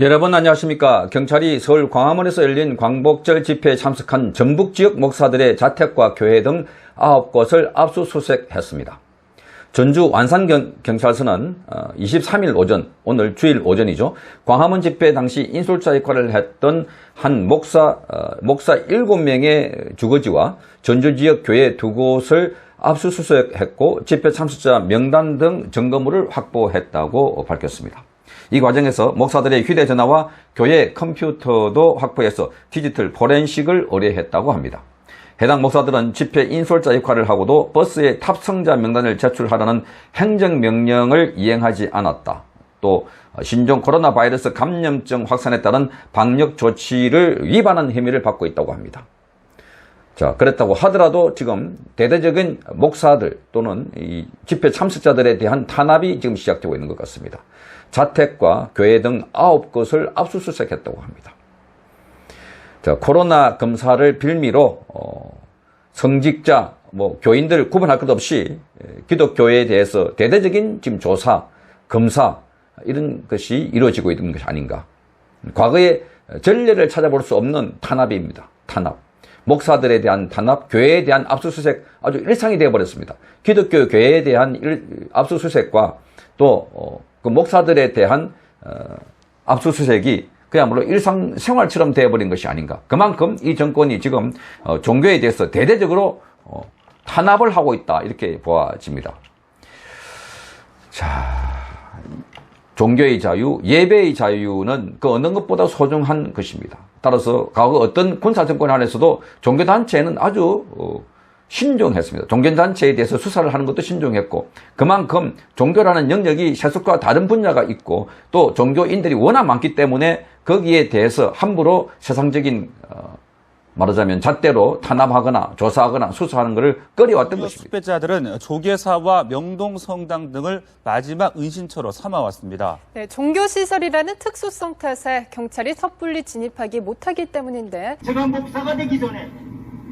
여러분 안녕하십니까. 경찰이 서울 광화문에서 열린 광복절 집회에 참석한 전북 지역 목사들의 자택과 교회 등 9곳을 압수수색했습니다. 전주 완산경찰서는 23일 오전, 오늘 주일 오전이죠. 광화문 집회 당시 인솔자 역할을 했던 한 목사, 어, 목사 7명의 주거지와 전주 지역 교회 두 곳을 압수수색했고 집회 참석자 명단 등 증거물을 확보했다고 밝혔습니다. 이 과정에서 목사들의 휴대전화와 교회 컴퓨터도 확보해서 디지털 포렌식을 의뢰했다고 합니다. 해당 목사들은 집회 인솔자 역할을 하고도 버스의 탑승자 명단을 제출하라는 행정명령을 이행하지 않았다. 또 신종 코로나 바이러스 감염증 확산에 따른 방역 조치를 위반한 혐의를 받고 있다고 합니다. 자, 그랬다고 하더라도 지금 대대적인 목사들 또는 이 집회 참석자들에 대한 탄압이 지금 시작되고 있는 것 같습니다. 자택과 교회 등 아홉 곳을 압수수색했다고 합니다. 자, 코로나 검사를 빌미로 어, 성직자, 뭐 교인들 구분할 것 없이 기독교회에 대해서 대대적인 지금 조사, 검사 이런 것이 이루어지고 있는 것이 아닌가. 과거의 전례를 찾아볼 수 없는 탄압입니다. 탄압. 목사들에 대한 탄압, 교회에 대한 압수수색 아주 일상이 되어버렸습니다. 기독교 교회에 대한 일, 압수수색과 또그 어, 목사들에 대한 어, 압수수색이 그야말로 일상생활처럼 되어버린 것이 아닌가. 그만큼 이 정권이 지금 어, 종교에 대해서 대대적으로 어, 탄압을 하고 있다 이렇게 보아집니다. 자, 종교의 자유, 예배의 자유는 그 어느 것보다 소중한 것입니다. 따라서 과거 어떤 군사정권 안에서도 종교단체는 아주 어, 신중했습니다. 종교단체에 대해서 수사를 하는 것도 신중했고 그만큼 종교라는 영역이 세속과 다른 분야가 있고 또 종교인들이 워낙 많기 때문에 거기에 대해서 함부로 세상적인 어, 말하자면 잣대로 탄압하거나 조사하거나 수사하는 것을 꺼려왔던 것입니다. 숙배자들은 조계사와 명동성당 등을 마지막 은신처로 삼아왔습니다. 네, 종교시설이라는 특수성 탓에 경찰이 섣불리 진입하기 못하기 때문인데 제가 목사가 되기 전에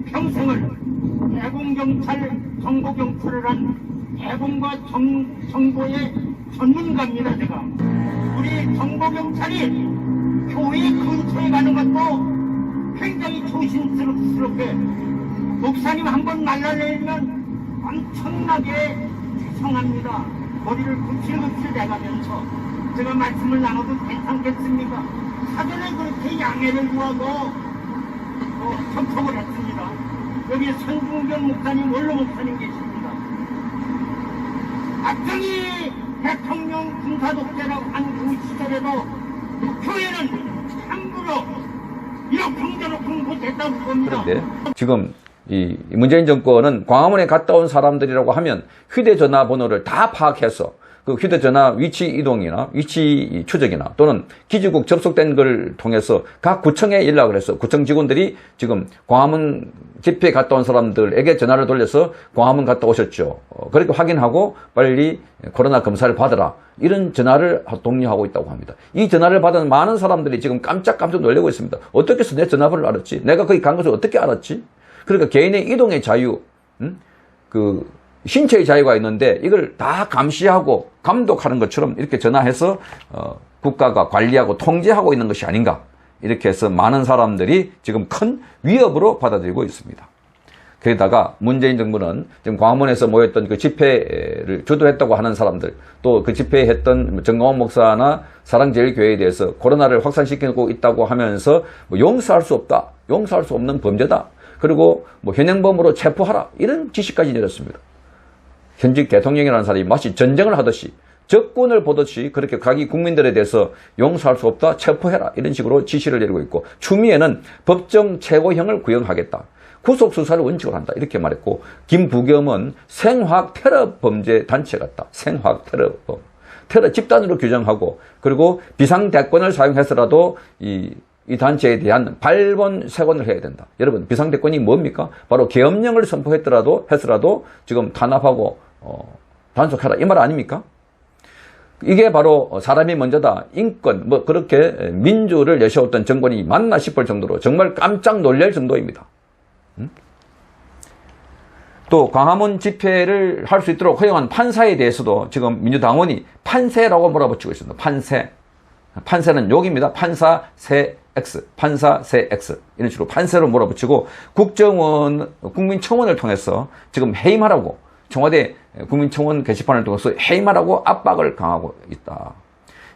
평생을 대공경찰, 정보경찰을 한 대공과 정, 정보의 전문가입니다, 제가. 우리 정보경찰이 교회 근처에 가는 것도 굉장히 조심스럽게 목사님 한 번 날라내면 엄청나게 죄송합니다. 머리를 구칠구칠 내가면서 제가 말씀을 나눠도 괜찮겠습니까? 사전에 그렇게 양해를 구하고 어, 접촉을 했습니다. 여기 선중경 목사님, 원로 목사님 계십니다. 박정희 대통령 군사독재라고 한 그 시절에도 교회는 함부로 그런데 지금 이 문재인 정권은 광화문에 갔다 온 사람들이라고 하면 휴대전화 번호를 다 파악해서 그 휴대전화 위치 이동이나 위치 추적이나 또는 기지국 접속된 걸 통해서 각 구청에 연락을 해서 구청 직원들이 지금 광화문 집회에 갔다 온 사람들에게 전화를 돌려서 광화문 갔다 오셨죠. 어, 그렇게 확인하고 빨리 코로나 검사를 받으라. 이런 전화를 독려하고 있다고 합니다. 이 전화를 받은 많은 사람들이 지금 깜짝깜짝 놀라고 있습니다. 어떻게 해서 내 전화번호를 알았지? 내가 거기 간 것을 어떻게 알았지? 그러니까 개인의 이동의 자유, 음? 그 신체의 자유가 있는데 이걸 다 감시하고 감독하는 것처럼 이렇게 전화해서 어, 국가가 관리하고 통제하고 있는 것이 아닌가 이렇게 해서 많은 사람들이 지금 큰 위협으로 받아들이고 있습니다. 게다가 문재인 정부는 지금 광화문에서 모였던 그 집회를 주도했다고 하는 사람들 또 그 집회에 했던 정광훈 목사나 사랑제일교회에 대해서 코로나를 확산시키고 있다고 하면서 뭐 용서할 수 없다 용서할 수 없는 범죄다 그리고 뭐 현행범으로 체포하라 이런 지시까지 내렸습니다. 현직 대통령이라는 사람이 마치 전쟁을 하듯이 적군을 보듯이 그렇게 자기 국민들에 대해서 용서할 수 없다, 체포해라 이런 식으로 지시를 내리고 있고 추미애는 법정 최고형을 구형하겠다. 구속 수사를 원칙으로 한다 이렇게 말했고 김부겸은 생화학 테러 범죄 단체 같다. 생화학 테러 범. 테러 집단으로 규정하고 그리고 비상 대권을 사용해서라도 이, 이 단체에 대한 발본 세권을 해야 된다. 여러분 비상 대권이 뭡니까? 바로 계엄령을 선포했더라도 했더라도 지금 탄압하고 어, 단속해라 이 말 아닙니까? 이게 바로 사람이 먼저다. 인권, 뭐 그렇게 민주를 여셔왔던 정권이 맞나 싶을 정도로 정말 깜짝 놀랄 정도입니다. 음? 또 광화문 집회를 할 수 있도록 허용한 판사에 대해서도 지금 민주당원이 판세라고 몰아붙이고 있습니다. 판세. 판세는 욕입니다. 판사 세 X, 판사 세 X 이런 식으로 판세로 몰아붙이고 국정원 국민청원을 통해서 지금 해임하라고 청와대 국민청원 게시판을 통해서 해임하라고 압박을 강하고 있다.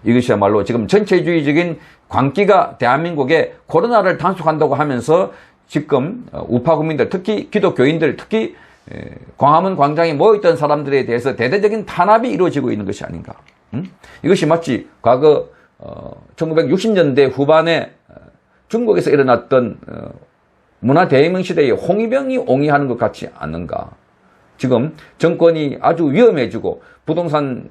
이것이야말로 지금 전체주의적인 광기가 대한민국에 코로나를 단속한다고 하면서 지금 어, 우파 국민들 특히 기독교인들 특히 에, 광화문 광장에 모여있던 사람들에 대해서 대대적인 탄압이 이루어지고 있는 것이 아닌가. 음? 이것이 마치 과거 1960년대 후반에 어, 중국에서 일어났던 어, 문화 대혁명 시대의 홍위병이 옹이하는 것 같지 않는가. 지금 정권이 아주 위험해지고 부동산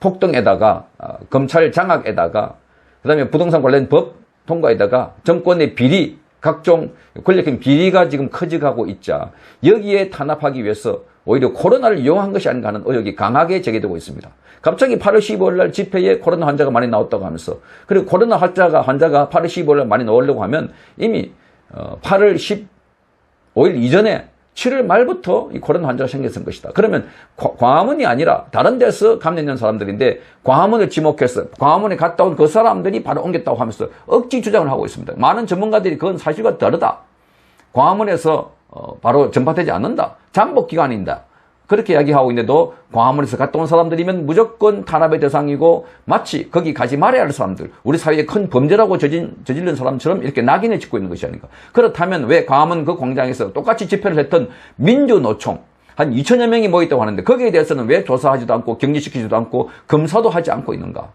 폭등에다가 어, 검찰 장악에다가 그 다음에 부동산 관련 법 통과에다가 정권의 비리 각종 권력형 비리가 지금 커져가고 있자 여기에 탄압하기 위해서 오히려 코로나를 이용한 것이 아닌가 하는 의혹이 강하게 제기되고 있습니다. 갑자기 8월 15일 날 집회에 코로나 환자가 많이 나왔다고 하면서 그리고 코로나 환자가 환자가 8월 15일 날 많이 나오려고 하면 이미 어, 8월 15일 이전에 7월 말부터 이 코로나 환자가 생겼을 것이다. 그러면 과- 광화문이 아니라 다른 데서 감염된 사람들인데 광화문을 지목해서 광화문에 갔다 온 그 사람들이 바로 옮겼다고 하면서 억지 주장을 하고 있습니다. 많은 전문가들이 그건 사실과 다르다. 광화문에서 어, 바로 전파되지 않는다. 잠복 기간인다. 그렇게 이야기하고 있는데도 광화문에서 갔다 온 사람들이면 무조건 탄압의 대상이고 마치 거기 가지 말아야 할 사람들, 우리 사회에 큰 범죄라고 저진, 저지른 사람처럼 이렇게 낙인을 찍고 있는 것이 아닌가. 그렇다면 왜 광화문 그 광장에서 똑같이 집회를 했던 민주노총, 한 2천여 명이 모였다고 하는데 거기에 대해서는 왜 조사하지도 않고 격리시키지도 않고 검사도 하지 않고 있는가.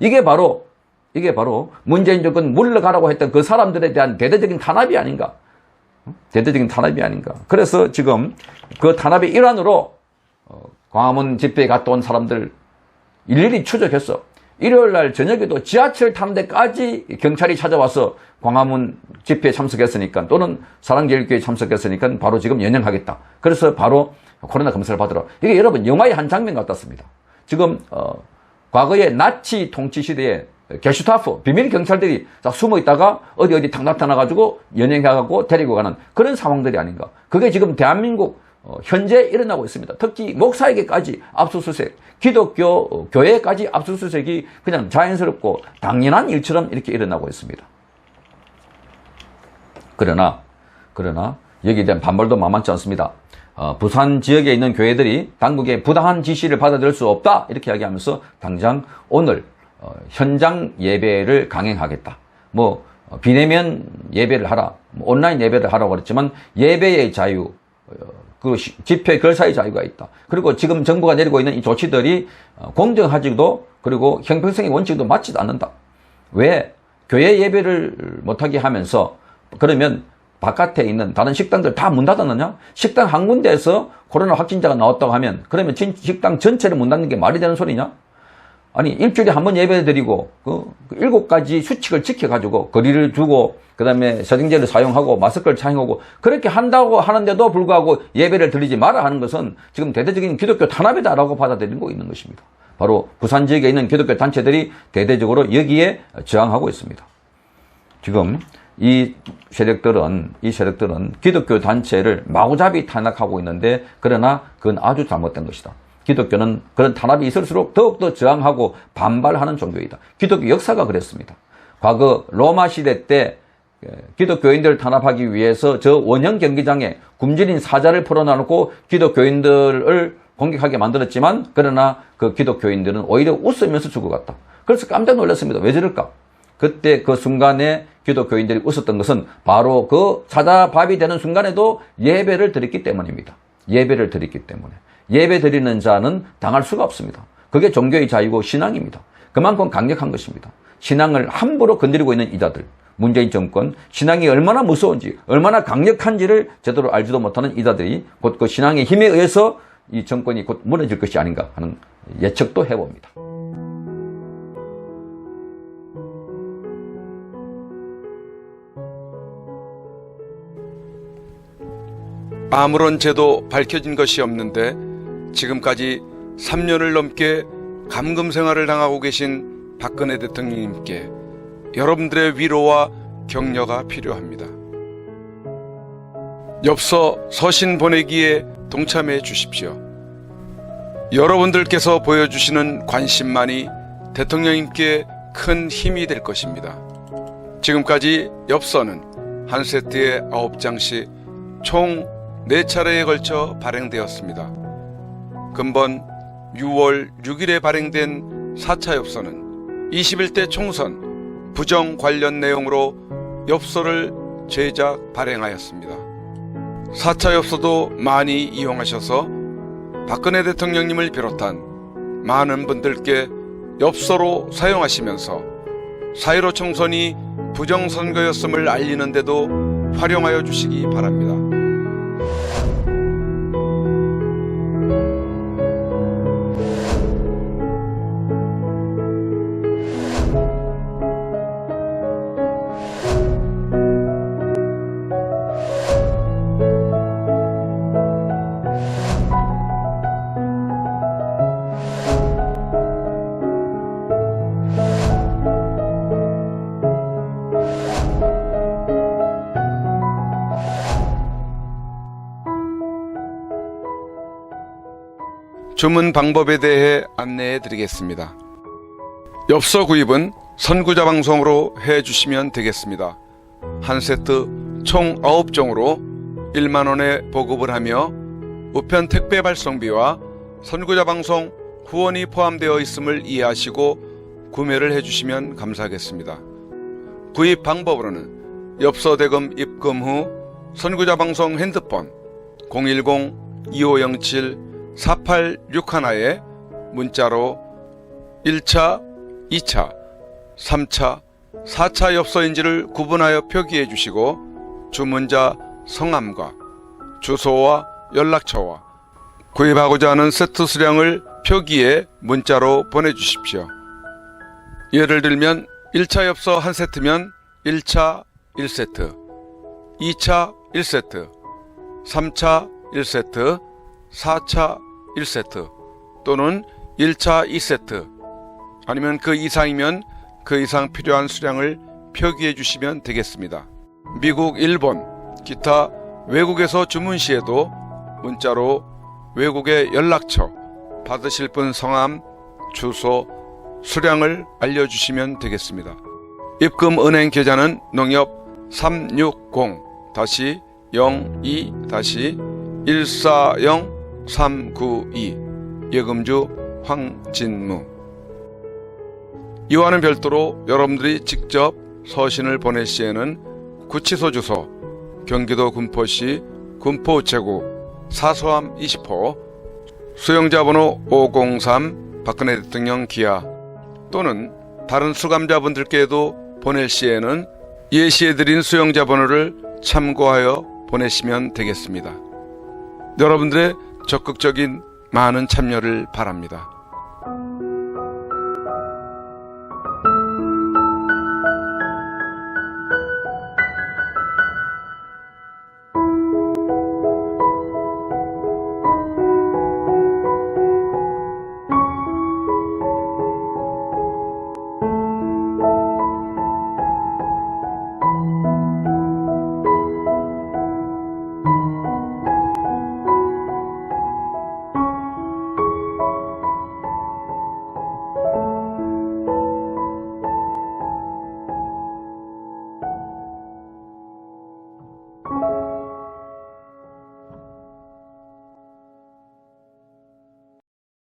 이게 바로, 이게 바로 문재인 정권 물러가라고 했던 그 사람들에 대한 대대적인 탄압이 아닌가. 대대적인 탄압이 아닌가. 그래서 지금 그 탄압의 일환으로 어, 광화문 집회에 갔다 온 사람들 일일이 추적했어. 일요일 날 저녁에도 지하철 타는 데까지 경찰이 찾아와서 광화문 집회에 참석했으니까 또는 사랑제일교회에 참석했으니까 바로 지금 연행하겠다. 그래서 바로 코로나 검사를 받으러. 이게 여러분 영화의 한 장면 같았습니다. 지금 어, 과거의 나치 통치 시대에 게슈타프 비밀 경찰들이 딱 숨어 있다가 어디 어디 탁 나타나가지고 연행해가고 데리고 가는 그런 상황들이 아닌가. 그게 지금 대한민국 어, 현재 일어나고 있습니다. 특히 목사에게까지 압수수색, 기독교 어, 교회까지 압수수색이 그냥 자연스럽고 당연한 일처럼 이렇게 일어나고 있습니다. 그러나 그러나 여기에 대한 반발도 만만치 않습니다. 어, 부산 지역에 있는 교회들이 당국의 부당한 지시를 받아들일 수 없다 이렇게 이야기하면서 당장 오늘 어, 현장 예배를 강행하겠다. 뭐 어, 비대면 예배를 하라, 뭐 온라인 예배를 하라고 그랬지만 예배의 자유, 어, 그 시- 집회 결사의 자유가 있다. 그리고 지금 정부가 내리고 있는 이 조치들이 어, 공정하지도 그리고 형평성의 원칙도 맞지도 않는다. 왜 교회 예배를 못하게 하면서 그러면 바깥에 있는 다른 식당들 다 문 닫았느냐? 식당 한 군데에서 코로나 확진자가 나왔다고 하면 그러면 진- 식당 전체를 문 닫는 게 말이 되는 소리냐? 아니 일주일에 한 번 예배 드리고 그, 그 일곱 가지 수칙을 지켜가지고 거리를 두고 그 다음에 세정제를 사용하고 마스크를 착용하고 그렇게 한다고 하는데도 불구하고 예배를 드리지 마라 하는 것은 지금 대대적인 기독교 탄압이다라고 받아들이고 있는 것입니다. 바로 부산 지역에 있는 기독교 단체들이 대대적으로 여기에 저항하고 있습니다. 지금 이 세력들은 이 세력들은 기독교 단체를 마구잡이 탄압하고 있는데 그러나 그건 아주 잘못된 것이다. 기독교는 그런 탄압이 있을수록 더욱더 저항하고 반발하는 종교이다. 기독교 역사가 그랬습니다. 과거 로마 시대 때 예, 기독교인들을 탄압하기 위해서 저 원형 경기장에 굶주린 사자를 풀어놔놓고 기독교인들을 공격하게 만들었지만 그러나 그 기독교인들은 오히려 웃으면서 죽어갔다. 그래서 깜짝 놀랐습니다. 왜 저럴까? 그때 그 순간에 기독교인들이 웃었던 것은 바로 그 사자 밥이 되는 순간에도 예배를 드렸기 때문입니다. 예배를 드렸기 때문에. 예배 드리는 자는 당할 수가 없습니다. 그게 종교의 자유고 신앙입니다. 그만큼 강력한 것입니다. 신앙을 함부로 건드리고 있는 이자들. 문재인 정권, 신앙이 얼마나 무서운지, 얼마나 강력한지를 제대로 알지도 못하는 이자들이 곧 그 신앙의 힘에 의해서 이 정권이 곧 무너질 것이 아닌가 하는 예측도 해봅니다. 아무런 죄도 밝혀진 것이 없는데 지금까지 3년을 넘게 감금 생활을 당하고 계신 박근혜 대통령님께 여러분들의 위로와 격려가 필요합니다. 엽서 서신 보내기에 동참해 주십시오. 여러분들께서 보여주시는 관심만이 대통령님께 큰 힘이 될 것입니다. 지금까지 엽서는 한 세트에 9장씩 총 4차례에 걸쳐 발행되었습니다. 근본 6월 6일에 발행된 4차 엽서는 21대 총선 부정 관련 내용으로 엽서를 제작 발행하였습니다. 4차 엽서도 많이 이용하셔서 박근혜 대통령님을 비롯한 많은 분들께 엽서로 사용하시면서 4.15 총선이 부정선거였음을 알리는데도 활용하여 주시기 바랍니다. 주문 방법에 대해 안내해 드리겠습니다. 엽서 구입은 선구자 방송으로 해 주시면 되겠습니다. 한 세트 총 9종으로 1만 원에 보급을 하며 우편 택배 발송비와 선구자 방송 후원이 포함되어 있음을 이해하시고 구매를 해 주시면 감사하겠습니다. 구입 방법으로는 엽서 대금 입금 후 선구자 방송 핸드폰 010-2507-4861에 문자로 1차, 2차, 3차, 4차 엽서인지를 구분하여 표기해 주시고 주문자 성함과 주소와 연락처와 구입하고자 하는 세트 수량을 표기해 문자로 보내주십시오. 예를 들면 1차 엽서 한 세트면 1차 1세트, 2차 1세트, 3차 1세트, 4차 1세트 또는 1차 2세트 아니면 그 이상이면 그 이상 필요한 수량을 표기해 주시면 되겠습니다. 미국, 일본, 기타 외국에서 주문 시에도 문자로 외국의 연락처, 받으실 분 성함, 주소, 수량을 알려주시면 되겠습니다. 입금 은행 계좌는 농협 360-02-140-392 예금주 황진무 이와는 별도로 여러분들이 직접 서신을 보낼 시에는 구치소 주소 경기도 군포시 군포우체국 사소함 20호 수용자 번호 503 박근혜 대통령 기아 또는 다른 수감자분들께도 보낼 시에는 예시해드린 수용자 번호를 참고하여 보내시면 되겠습니다. 여러분들의 적극적인 많은 참여를 바랍니다.